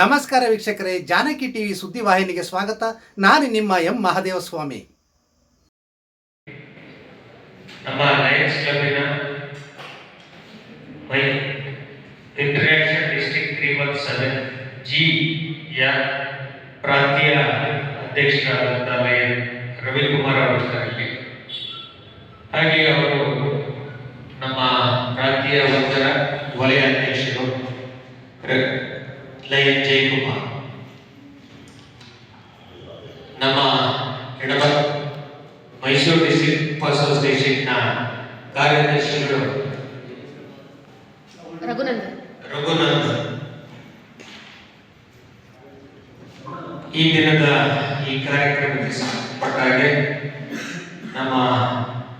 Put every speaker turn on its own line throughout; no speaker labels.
ನಮಸ್ಕಾರ ವೀಕ್ಷಕರೇ, ಜಾನಕಿ ಟಿವಿ ಸುದ್ದಿವಾಹಿನಿಗೆ ಸ್ವಾಗತ. ನಾನು ನಿಮ್ಮ ಎಂ ಮಹಾದೇವಸ್ವಾಮಿ.
ನಮ್ಮ ಲಯನ್ಸ್ ಕ್ಲಬ್ಬಿನ ಮೈ international district three one seven G ಯ ಪ್ರಾಂತೀಯ ಅಧ್ಯಕ್ಷರಾದಂಥ ಲಯನ್ ರವಿಕುಮಾರ್ ಅವರಲ್ಲಿ ಹಾಗೆ ಅವರು ನಮ್ಮ ಪ್ರಾಂತೀಯ ಒಂದರ ವಲಯ ಅಧ್ಯಕ್ಷರು. ಲಯನ್ ಜಯಕುಮಾರ್ ನಮ್ಮ ಎಡಬ ಮೈಸೂರು ಡಿಸ್ಟ್ರಿಕ್ಟ್ ಅಸೋಸಿಯೇಷನ್ ಕಾರ್ಯದರ್ಶಿಗಳು. ರಘುನಂದ ಈ ದಿನದ ಈ ಕಾರ್ಯಕ್ರಮಕ್ಕೆ ಸಂಬಂಧಪಟ್ಟ ಹಾಗೆ ನಮ್ಮ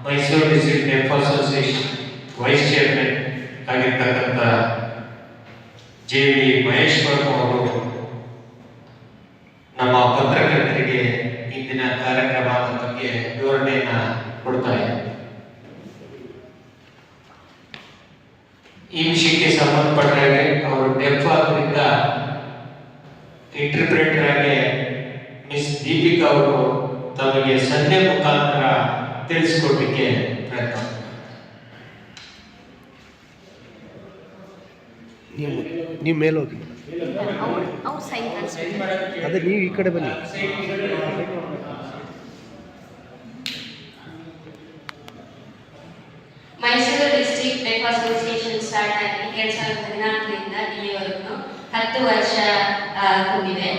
Mysuru district deaf association vice chairman ಆಗಿರ್ತಕ್ಕಂಥ ಜೆ ಮಹೇಶ್ವರ್ ಅವರು ನಮ್ಮ ಪತ್ರಕರ್ತರಿಗೆ ಇಂದಿನ ಕಾರ್ಯಕ್ರಮದ ಬಗ್ಗೆ ವಿವರಣೆಯನ್ನ ಕೊಡ್ತಾರೆ ಈ ವಿಷಯಕ್ಕೆ ಸಂಬಂಧಪಟ್ಟ ಹಾಗೆ ಅವರು ಡೆಫ್ ಆದ್ರಿಂದ ಇಂಟರ್ಪ್ರೇಟರ್ ಆಗಿ ಮಿಸ್ ದೀಪಿಕಾ ಅವರು ತಮಗೆ ಸನ್ನೆ ಮುಖಾಂತರ ತಿಳಿಸ್ಕೊಡ್ಲಿಕ್ಕೆ
ನೀವು ನೀವು
ಅವ್ರು ಸೈನ್
ಅದೇ ನೀವು ಈ ಕಡೆ ಬನ್ನಿ.
Mysuru district deaf association start ಆಗಿ ಎರಡ್ ಸಾವಿರದ ಹದಿನಾಲ್ಕರಿಂದ ಇಲ್ಲಿವರೆಗೂ ಹತ್ತು ವರ್ಷ ತುಂಬಿದೆ.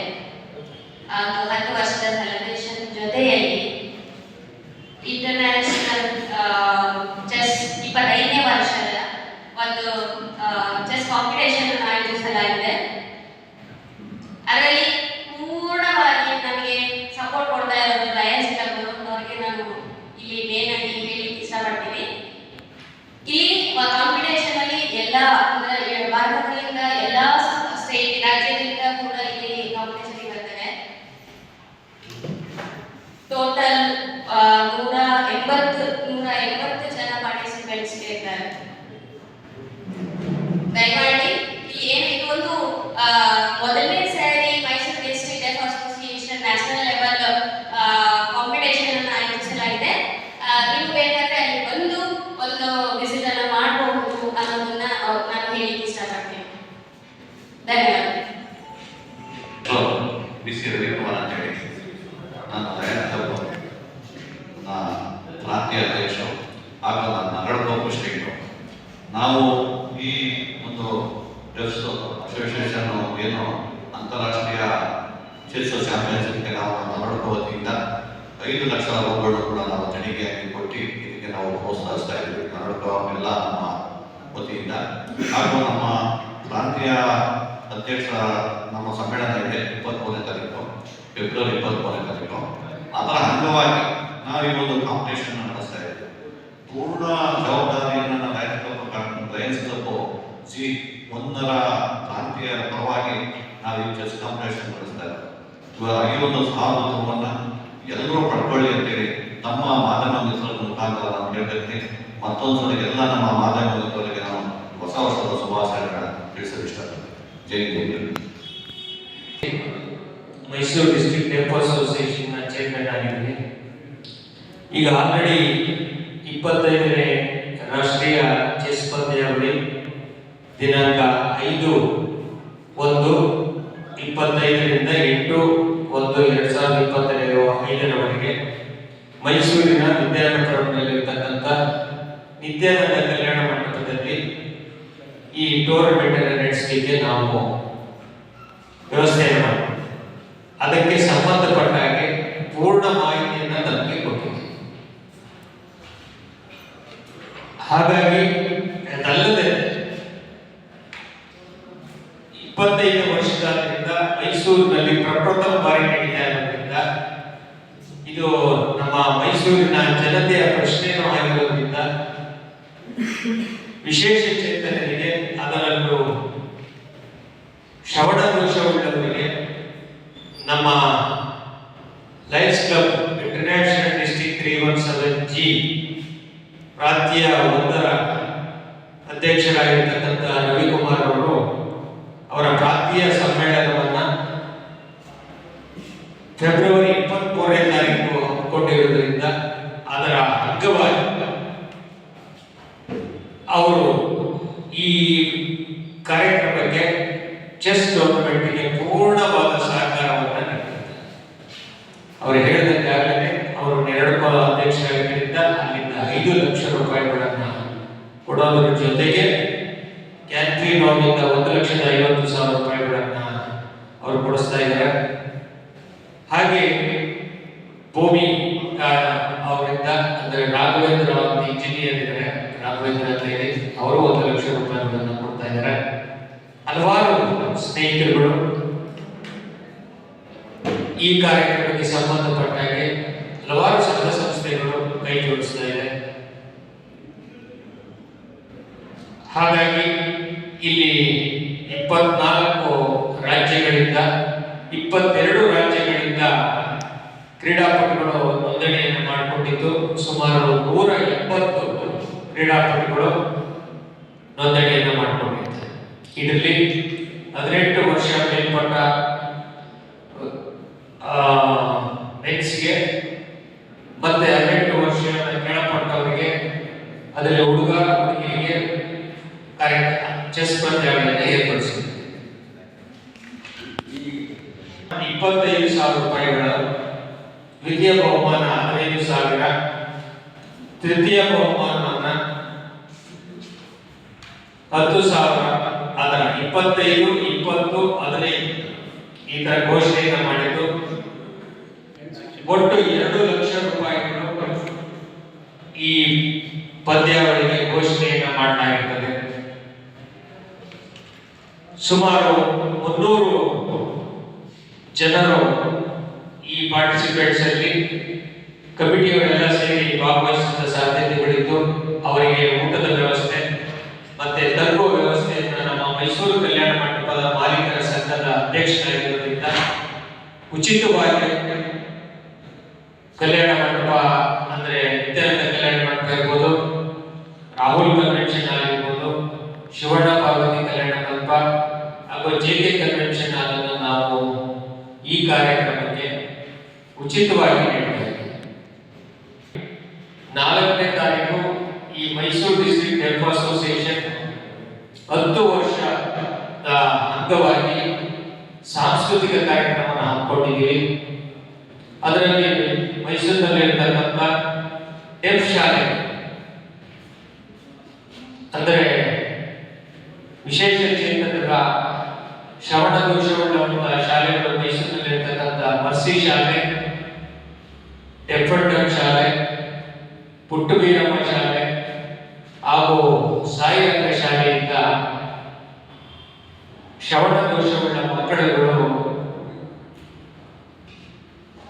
ಹಾಗೂ ಹತ್ತು ವರ್ಷದ ಸೆಲೆಬ್ರೇಷನ್ ಜೊತೆಯಲ್ಲಿ ಇಂಟರ್ನ್ಯಾಷನಲ್ ಚೆಸ್ ಇಪ್ಪತ್ತೈದನೇ ವರ್ಷದ ಒಂದು ಕಾಂಪಿಟೇಷನ್ ಆಯೋಜಿಸಲಾಗಿದೆ ಅದರಲ್ಲಿ ಪೂರ್ಣವಾಗಿ ನಮಗೆ ಸಪೋರ್ಟ್ ಕೊಡ್ತಾ ಇರೋದು ಲಯನ್ಸ್ ಕ್ಲಬ್ ಅವರಿಗೆ ನಾನು ಇಲ್ಲಿ ಮೇನ್ ಆಗಿ ಹೇಳಲಿಕ್ಕೆ ಇಷ್ಟಪಡ್ತೀನಿ ಇಲ್ಲಿ ಕಾಂಪಿಟೇಷನ್ ಅಲ್ಲಿ ಎಲ್ಲ ಅಂದ್ರೆ ಭಾರತದಿಂದ ಎಲ್ಲ ಸ್ಟೇಟ್ ರಾಜ್ಯದಿಂದ ಕೂಡ ಇಲ್ಲಿ ಕಾಂಪಿಟೇಷನ್ ಬರ್ತಾರೆ ಟೋಟಲ್ ನೂರ ಎಂಬತ್ತು ನೂರ ಎಂಬತ್ತು ಜನ ಪಾರ್ಟಿಸಿಪೆಂಟ್ಸ್ ಇರ್ತಾರೆ ದಯಮಾಡಿ ಇಲ್ಲಿ ಏನು ಇದು ಒಂದು ಆ, ಮೊದಲನೇ ಸಾರಿ Mysuru district deaf association national level competition ಅನ್ನು ಆಯೋಜಿಸಲಾಗಿದೆ ಆ, ನೀವು ಬೇಕಾದ್ರೆ ಅಲ್ಲಿ ಬಂದು ಒಂದು ವಿಸಿಟ್ ಅನ್ನು ಮಾಡಬಹುದು ಅನ್ನೋದನ್ನ ಅವ್ರು- ನಾನು ಹೇಳಿಕ್ಕೆ ಇಷ್ಟಪಡ್ತೀನಿ ಧನ್ಯವಾದ
ಬಿ ಸಿ ರವಿಕುಮಾರ್ ಅಂತೇಳಿ ನಾನು ಲಯನ್ ಕ್ಲಬ್ ನಾ ಪ್ರಾಂತೀಯ ಅಧ್ಯಕ್ಷರು ಹಾಗೂ ನನ್ನ ನಗರದ ಉಪಶ್ರೀಗಳು ನಾವು ಈ ಒಂದು ಚೆಸ್ ಅಸೋಸಿಯೇಷನ್ ಏನು ಅಂತಾರಾಷ್ಟ್ರೀಯ ಚೆಸ್ ಚಾಂಪಿಯನ್ಶಿಪ್ಗೆ ನಾವು ನಮ್ಮ ನಗರದ ವತಿಯಿಂದ ಐದು ಅವುಗಳನ್ನು ಕೂಡ ನಾವು ದೇಣಿಗೆಯಾಗಿ ಕೊಟ್ಟು ಇದಕ್ಕೆ ನಾವು ಪ್ರೋತ್ಸಾಹಿಸ್ತಾ ಇದ್ದೀವಿ. ಕನ್ನಡ ಎಲ್ಲ ನಮ್ಮ ವತಿಯಿಂದ. ಹಾಗೂ ನಮ್ಮ ಪ್ರಾಂತೀಯ ಅಧ್ಯಕ್ಷ ನಮ್ಮ ಸಮ್ಮೇಳನ ಇದೆ ಇಪ್ಪತ್ಮೂರನೇ ತಾರೀಕು, ಫೆಬ್ರವರಿ ಇಪ್ಪತ್ಮೂರನೇ ತಾರೀಕು. ಅದರ ಅಂಗವಾಗಿ ನಾವು ಈ ಒಂದು ಕಾಂಪಿಟೇಷನ್ ನಡೆಸ್ತಾ ಇದ್ದೇವೆ. ಪೂರ್ಣ ಜವಾಬ್ದಾರಿಯನ್ನು ಲಯನ್ಸ್ ಸಿ ಒಂದರ ಪ್ರಾಂತೀಯ ಪರವಾಗಿ ನಾವು ಈ ಚೆಸ್ ಕಾಂಪಿಟೇಷನ್ ನಡೆಸ್ತಾ ಇದ್ದೇವೆ. ಈ ಒಂದು ಸ್ವಾತಂತ್ರ್ಯವನ್ನು ಎಲ್ಲರೂ ಪಡ್ಕೊಳ್ಳಿ ಅಂತೇಳಿ ನಮ್ಮ ಮಾಧ್ಯಮ ಮಿತ್ರರ ಮುಖಾಂತರ ನಾನು ಹೇಳ್ತೇನೆ ಮತ್ತೊಂದು ಸಲ ಎಲ್ಲ ನಮ್ಮ ಮಾಧ್ಯಮ ಮಿತ್ರರಿಗೆ ನಾನು ಹೊಸ ವರ್ಷದ ಶುಭಾಶಯಗಳನ್ನು ತಿಳಿಸಲು ಇಷ್ಟಪಡ್ತೀನಿ. ಜೈ
ಮೈಸೂರು ಡಿಸ್ಟ್ರಿಕ್ಟ್ ಡೆಫ್ ಅಸೋಸಿಯೇಷನ್ನ ಚೇರ್ಮನ್ ಆಗಿದ್ದೀನಿ. ಈಗ ಆಲ್ರೆಡಿ ಇಪ್ಪತ್ತೈದನೇ ರಾಷ್ಟ್ರೀಯ ಚೆಸ್ ಪಂದ್ಯಾವಳಿ ದಿನಾಂಕ ಐದು ಒಂದು ಇಪ್ಪತ್ತೈದರಿಂದ ಎಂಟು ಒಂದು ಎರಡ್ ಸಾವಿರದ ಇಪ್ಪತ್ತೈದು ಐದರವರೆಗೆ ಮೈಸೂರಿನ ವಿದ್ಯಾನಗರದಲ್ಲಿರ್ತಕ್ಕಂಥ ನಿತ್ಯಾನಂದ ಕಲ್ಯಾಣ ಮಂಟಪದಲ್ಲಿ ಈ ಟೂರ್ನಮೆಂಟ್ ಅನ್ನು ನಡೆಸಲಿಕ್ಕೆ ನಾವು ವ್ಯವಸ್ಥೆಯನ್ನು ಅದಕ್ಕೆ ಸಂಬಂಧಪಟ್ಟ ಹಾಗೆ ಪೂರ್ಣ ಮಾಹಿತಿಯನ್ನು ನಮಗೆ ಕೊಟ್ಟಿದೆ ಹಾಗಾಗಿ ವಿಶೇಷ ಚೇತನರಿಗೆ ಅದರಲ್ಲೂ ಶ್ರವಣ ದೋಷವುಳ್ಳವರಿಗೆ ನಮ್ಮ life club international district three one seven G ಪ್ರಾಂತೀಯ ಒಂದರ ಅಧ್ಯಕ್ಷರಾಗಿರ್ತಕ್ಕಂಥ ರವಿಕುಮಾರ್ ಅವರು ಅವರ ಪ್ರಾಂತೀಯ ಸಮ್ಮೇಳನವನ್ನು ಫೆಬ್ರವರಿ ಇಪ್ಪತ್ತ್ಮೂರನೇ ತಾರೀಕು ಹಮ್ಮಿಕೊಂಡಿರುವುದರಿಂದ ಅದರ ಅಂಗವಾಗಿ ಅವರು ಈ ಕಾರ್ಯಕ್ರಮಕ್ಕೆ ಚೆಸ್ ಟೂರ್ನಮೆಂಟ್ಗೆ ಪೂರ್ಣವಾದ ಸಹಕಾರವನ್ನು ನೀಡಿದ್ದಾರೆ ಅವರು ಹೇಳಿದಂಗಾಗಲೇ ಅವರು ನೆರಳುಕೊಳ ಅಧ್ಯಕ್ಷರಾಗಿದ್ದರಿಂದ ಅಲ್ಲಿಂದ ಐದು ಲಕ್ಷ ರೂಪಾಯಿಗಳನ್ನ ಕೊಡೋದ್ರ ಜೊತೆಗೆ ಅವರಿಂದ ಒಂದು ಲಕ್ಷದ ಐವತ್ತು ಸಾವಿರ ರೂಪಾಯಿಗಳನ್ನ ಅವರು ಕೊಡಿಸ್ತಾ ಇದ್ದಾರೆ. ಹಾಗೆ ಭೂಮಿ ಅವರಿಂದ ಅಂದರೆ ರಾಘವೇಂದ್ರ ಅಂತ ಇಂಜಿನಿಯರ್ ಇದ್ದಾರೆ. ರಾಘವೇಂದ್ರ ಅಂತ ಅವರು ಒಂದು ಲಕ್ಷ ರೂಪಾಯಿಗಳನ್ನ ಕೊಡ್ತಾ ಇದ್ದಾರೆ. ಹಲವಾರು ಸ್ನೇಹಿತರುಗಳು, ಈ ಕಾರ್ಯಕ್ರಮಕ್ಕೆ ಸಂಬಂಧಪಟ್ಟ ಹಾಗೆ ಹಲವಾರು ಸಂಘ ಸಂಸ್ಥೆಗಳು ಕೈ ಜೋಡಿಸ್ತಾ ಇದೆ. ಹಾಗಾಗಿ ಇಲ್ಲಿ ಇಪ್ಪತ್ನಾಲ್ಕು ರಾಜ್ಯಗಳಿಂದ, ಇಪ್ಪತ್ತೆರಡು ರಾಜ್ಯಗಳಿಂದ ಕ್ರೀಡಾಪಟುಗಳು ನೋಂದಣಿಯನ್ನು ಮಾಡಿಕೊಂಡಿದ್ದು, ಸುಮಾರು ನೂರ ಎಪ್ಪತ್ತು ಕ್ರೀಡಾಪಟುಗಳು ನೋಂದಣಿಯನ್ನು ಮಾಡಿಕೊಂಡಿದ್ದಾರೆ. ಇದರಲ್ಲಿ ಹದಿನೆಂಟು ವರ್ಷ ಮೇಲ್ಪಟ್ಟ ಮೆನ್ಸ್ಗೆ ಮತ್ತೆ ಹದಿನೆಂಟು ವರ್ಷ ಕೆಳಪಟ್ಟವರಿಗೆ ಅದರಲ್ಲಿ ಹುಡುಗ ಹುಡುಗಿಯರಿಗೆ ಕಾರ್ಯ ಚೆಸ್ ಪಂದ್ಯಾವಳಿಯನ್ನು ಏರ್ಪಡಿಸಿದೆ ಇಪ್ಪತ್ತೈದು ಸಾವಿರ ರೂಪಾಯಿಗಳ ದ್ವಿತೀಯ ಬಹುಮಾನ ಹದಿನೈದು ಸಾವಿರ ತೃತೀಯ ಬಹುಮಾನವನ್ನ ಹತ್ತು ಸಾವಿರ, ಅದರ ಇಪ್ಪತ್ತೈದು, ಇಪ್ಪತ್ತು, ಹದಿನೈದು ಈ ತರ ಘೋಷಣೆಯನ್ನು ಮಾಡಿದ್ದು. ಒಟ್ಟು ಎರಡು ಲಕ್ಷ ರೂಪಾಯಿಗಳು ಈ ಪಂದ್ಯಾವಳಿಗೆ ಘೋಷಣೆಯನ್ನ ಇರ್ತದೆ. ಸುಮಾರು ಮುನ್ನೂರು ಜನರು ಈ ಪಾರ್ಟಿಸಿಪೇಟ್ಸ್ ಅಲ್ಲಿ ಕಮಿಟಿಯವರೆಲ್ಲ ಸೇರಿ ಭಾಗವಹಿಸಿದ ಸಾಧ್ಯತೆಗಳಿದ್ದು ಅವರಿಗೆ ಊಟದ ವ್ಯವಸ್ಥೆ ಮತ್ತೆ ತಲುಪುವ ವ್ಯವಸ್ಥೆಯನ್ನು ನಮ್ಮ ಮೈಸೂರು ಕಲ್ಯಾಣ ಮಂಟಪದ ಮಾಲೀಕರ ಸಂಘದ ಅಧ್ಯಕ್ಷರಾಗಿರೋದ್ರಿಂದ ಉಚಿತವಾಗಿ ಕಲ್ಯಾಣ ಮಂಟಪ ಅಂದ್ರೆ ನಿತ್ಯಾನಂದ ಕಲ್ಯಾಣ ಮಂಟಪ ಇರ್ಬೋದು, ರಾಹುಲ್ ಕನ್ವೆನ್ಷನ್ ಆಗಿರ್ಬೋದು, ಶಿವಣ್ಣ ಪಾರ್ವತಿ ಕಲ್ಯಾಣ ಮಂಟಪ, ಹಾಗೂ ಜೆ ಕೆ ಕನ್ವೆನ್ಷನ್ ಅದನ್ನು ನಾವು ಈ ಕಾರ್ಯಕ್ರಮಕ್ಕೆ ಉಚಿತವಾಗಿ ನಾಲ್ಕನೇ ತಾರೀಕು ಈ ಮೈಸೂರು ಡಿಸ್ಟ್ರಿಕ್ಟ್ ಹೆಲ್ಪ್ ಅಸೋಸಿಯೇಷನ್ ಹತ್ತು ವರ್ಷದ ಅಂಗವಾಗಿ ಸಾಂಸ್ಕೃತಿಕ ಕಾರ್ಯಕ್ರಮವನ್ನು ಹಮ್ಮಿಕೊಂಡಿದ್ದೀವಿ ಅದರಲ್ಲಿ ಮೈಸೂರಿನಲ್ಲಿ ಇರ್ತಕ್ಕಂಥ ಡೆಫ್ ಶಾಲೆ, ಅಂದರೆ ವಿಶೇಷ ಚೇತನರ ಶ್ರವಣ ದೋಷವುಳ್ಳ ಶಾಲೆಗಳು ಮೈಸೂರಿನಲ್ಲಿ ಇರ್ತಕ್ಕಂಥ ಮರ್ಸಿ ಶಾಲೆ ಡೆಫರ್ಟನ್ ಶಾಲೆ ಪುಟ್ಟು ವೀರಮ್ಮ ಶಾಲೆ ಹಾಗೂ ಸಾಯಿರಂಗ ಶಾಲೆಯಿಂದ ಶ್ರವಣ ದೋಷವುಳ್ಳ ಮಕ್ಕಳುಗಳು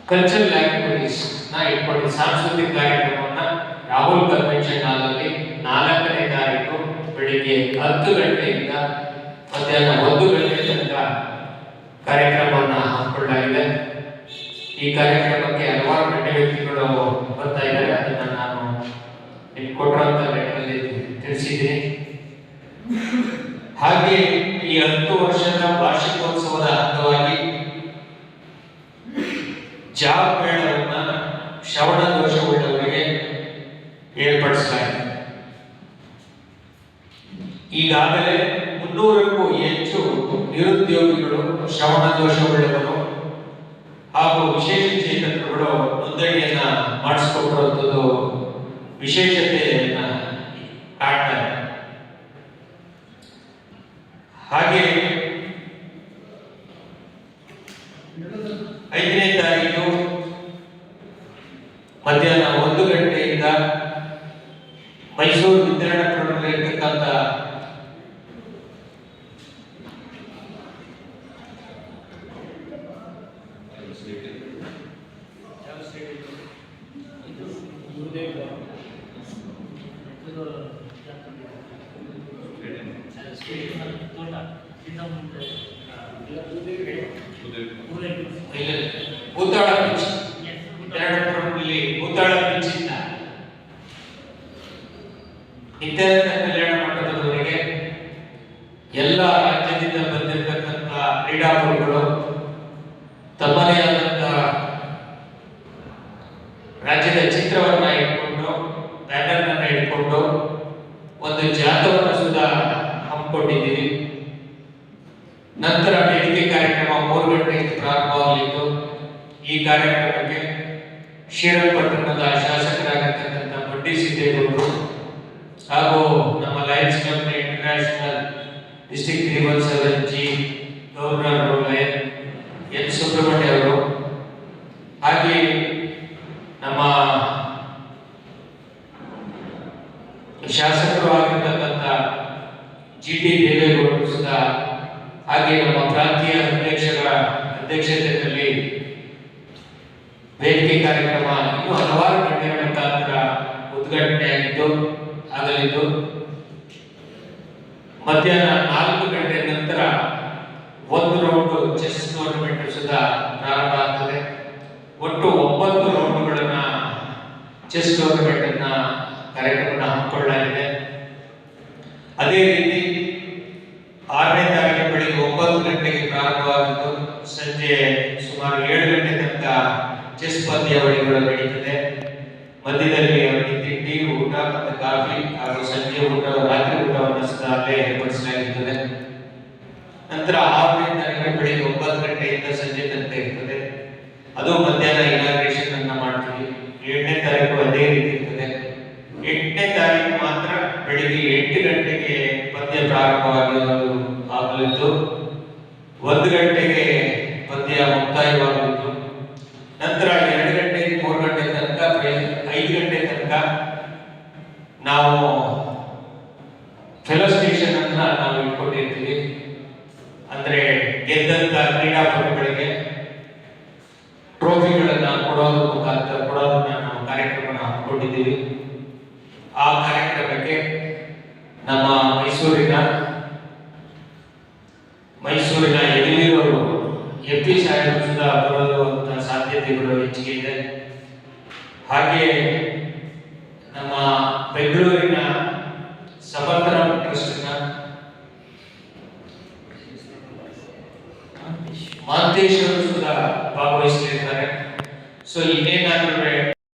ಕಲ್ಚರಲ್ ಆಕ್ಟಿವಿಟೀಸ್ನ ಇಟ್ಕೊಂಡು ಸಾಂಸ್ಕೃತಿಕ ಕಾರ್ಯಕ್ರಮವನ್ನ ರಾಹುಲ್ ಕನ್ವೆನ್ಷನ್ ಹಾಲಲ್ಲಿ ನಾಲ್ಕನೇ ತಾರೀಕು ಬೆಳಿಗ್ಗೆ ಹತ್ತು ಗಂಟೆಯಿಂದ ಮಧ್ಯಾಹ್ನ ಒಂದು ಗಂಟೆ ತನಕ ಕಾರ್ಯಕ್ರಮವನ್ನ ಹಮ್ಮಿಕೊಳ್ಳಲಾಗಿದೆ. ಈ ಕಾರ್ಯಕ್ರಮಕ್ಕೆ ಹಲವಾರು ಗಣ್ಯ ವ್ಯಕ್ತಿಗಳು ಬರ್ತಾ ಇದ್ದಾರೆ. ಲೆಕ್ಕದಲ್ಲಿ ತಿಳಿಸಿದ್ದೀನಿ. ಹಾಗೆ ಈ ಹತ್ತು ವರ್ಷದ ವಾರ್ಷಿಕೋತ್ಸವದ ಅಂಗವಾಗಿ ಜಾಬ್ ಮೇಳವನ್ನ ಶ್ರವಣ ದೋಷವುಳ್ಳವರಿಗೆ ಏರ್ಪಡಿಸಲಾಗಿದೆ. ಈಗಾಗಲೇ ಮುನ್ನೂರಕ್ಕೂ ಹೆಚ್ಚು ನಿರುದ್ಯೋಗಿಗಳು ಶ್ರವಣ ದೋಷವುಳ್ಳವರು ಹಾಗೂ ವಿಶೇಷ ಚೇತನಗಳು ನೋಂದಣಿಯನ್ನ ಮಾಡಿಸ್ಕೊಟ್ಟಿರುವಂಥದ್ದು ವಿಶೇಷತೆಯನ್ನ ಕಾಡ್ತಾ ನಿತ್ಯಾನಂದ ಕಲ್ಯಾಣ ಮಂಟಪದವರಿಗೆ ಎಲ್ಲ ರಾಜ್ಯದಿಂದ ಬಂದಿರತಕ್ಕಂಥ ಕ್ರೀಡಾಪಟುಗಳು, ತಮ್ಮದೇ ಆದಂತಹ ರಾಜ್ಯದ ಚಿತ್ರವನ್ನ ಇಟ್ಕೊಂಡು ಬ್ಯಾನರ್ ಇಟ್ಕೊಂಡು ಒಂದು ಜಾಥವನ್ನು ಸುಧಾ ಹಮ್ಮಿಕೊಂಡಿದ್ದೀವಿ. ನಂತರ ಬೆಳಿಗ್ಗೆ ಕಾರ್ಯಕ್ರಮ ಮೂರು ಗಂಟೆಗೆ ಪ್ರಾರಂಭವಾಗಲಿದ್ದು ಈ ಕಾರ್ಯಕ್ರಮಕ್ಕೆ ಶ್ರೀರಂಗಪಟ್ಟಣದ ಶಾಸಕರಾಗಿರ್ತಕ್ಕಂಥ ಬಂಡಿ ಸಿದ್ದೇಗೌಡರು ಹಾಗೂ ನಮ್ಮ lions company international district three one seven G governor lion N Subrahmanya ಅವರು, ಹಾಗೆ ನಮ್ಮ ಶಾಸಕರು ಆಗಿರ್ತಕ್ಕಂಥ ಜಿ ಟಿ ದೇವೇಗೌಡರು ಸಹ, ಹಾಗೆ ನಮ್ಮ ಪ್ರಾಂತೀಯ ಅಧ್ಯಕ್ಷರ ಅಧ್ಯಕ್ಷತೆಯಲ್ಲಿ ವೇದಿಕೆ ಕಾರ್ಯಕ್ರಮ ಇನ್ನೂ ಹಲವಾರು ಗಂಟೆಗಳ ಮುಖಾಂತರ ಉದ್ಘಾಟನೆಯಾಗಿದ್ದು ಆಗಲಿದ್ದು? ಮಧ್ಯಾಹ್ನ ನಾಲ್ಕು ಗಂಟೆ ನಂತರ ಒಂದು ರೌಂಡ್ ಚೆಸ್ ಟೂರ್ನಮೆಂಟ್ ಸುಧಾ ಪ್ರಾರಂಭ ಆಗ್ತದೆ ಒಟ್ಟು ಒಂಬತ್ತು ರೌಂಡ್ಗಳನ್ನ ಚೆಸ್ ಟೂರ್ನಮೆಂಟ್ ಅನ್ನ ಕಾರ್ಯಕ್ರಮನ ಹಮ್ಮಿಕೊಳ್ಳಲಾಗಿದೆ ಅದೇ ರೀತಿ ಆರನೇ ತಾರೀಕು ಬೆಳಿಗ್ಗೆ ಒಂಬತ್ತು ಗಂಟೆಗೆ ಪ್ರಾರಂಭವಾಗಿದ್ದು ಸಂಜೆ ಸುಮಾರು ಏಳು ಗಂಟೆ ತನಕ ಚೆಸ್ ಪಂದ್ಯಾವಳಿಗಳು ನಡೀತದೆ ಮಧ್ಯದಲ್ಲಿ ಅವರಿಗೆ ತಿಂಡಿ ಊಟ ಮತ್ತು ಕಾಫಿ ಹಾಗೂ ಸಂಜೆ ಊಟ ರಾತ್ರಿ ಊಟವನ್ನು ಸಹ ಅಲ್ಲೇ ಏರ್ಪಡಿಸಲಾಗಿರುತ್ತದೆ ನಂತರ ಆರರಿಂದ ಬೆಳಿಗ್ಗೆ ಒಂಬತ್ತು ಗಂಟೆಯಿಂದ ಸಂಜೆ ತನಕ ಇರ್ತದೆ. ಅದು ಮಧ್ಯಾಹ್ನ ಇನಾಗ್ರೇಷನ್ ಅನ್ನ ಮಾಡ್ತೀವಿ. ಏಳನೇ ತಾರೀಕು ಅದೇ ರೀತಿ ಇರ್ತದೆ. ಎಂಟನೇ ತಾರೀಕು ಮಾತ್ರ ಬೆಳಿಗ್ಗೆ ಎಂಟು ಗಂಟೆಗೆ ಪದ್ಯ ಪ್ರಾರಂಭವಾಗಿ ಆಗಲಿದ್ದು ಒಂದು ಗಂಟೆಗೆ ಪಂದ್ಯ ಮುಕ್ತಾಯವಾಗಲಿದ್ದು ನಂತರ ಎರಡು ಗಂಟೆ ಮೂರು ಗಂಟೆ ತನಕ ಪ್ರೈ- ಐದು ಗಂಟೆ ತನಕ ನಾವು ಫೆಲೋ ಸ್ಟೇಷನ್ ಅನ್ನ ನಾವು ಇಟ್ಕೊಂಡಿರ್ತೀವಿ ಅಂದ್ರೆ ಗೆದ್ದಂತ ಕ್ರೀಡಾಪಟುಗಳಿಗೆ ಟ್ರೋಫಿಗಳನ್ನ ಕೊಡೋದ್ರ ಮುಖಾಂತರ ಕೊಡೋದನ್ನ ನಾವು ಕಾರ್ಯಕ್ರಮ ಹಮ್ಮಿಕೊಂಡಿದ್ದೀವಿ ಆ ಕಾರ್ಯಕ್ರಮಕ್ಕೆ ನಮ್ಮ ಮೈಸೂರಿನ ಮೈಸೂರಿನ ಯಡಿಯೂರವರು ಎಂ ಪಿ ಸಾಹೇಬರು ಬರುವಂತಹ ಬರುವಂತ ಸಾಧ್ಯತೆಗಳು ಹೆಚ್ಚಿಗೆ ಇದೆ. ಹಾಗೆ ನಮ್ಮ ಬೆಂಗಳೂರಿನ ಸಮರ್ಥನ ಟ್ರಸ್ಟ್ನ ಮಾಂತೇಶ್ವರು ಸುಧಾ ಭಾಗವಹಿಸಲಿದ್ದಾರೆ ಸೊ ಇನ್ನೇನಾದ್ರೂ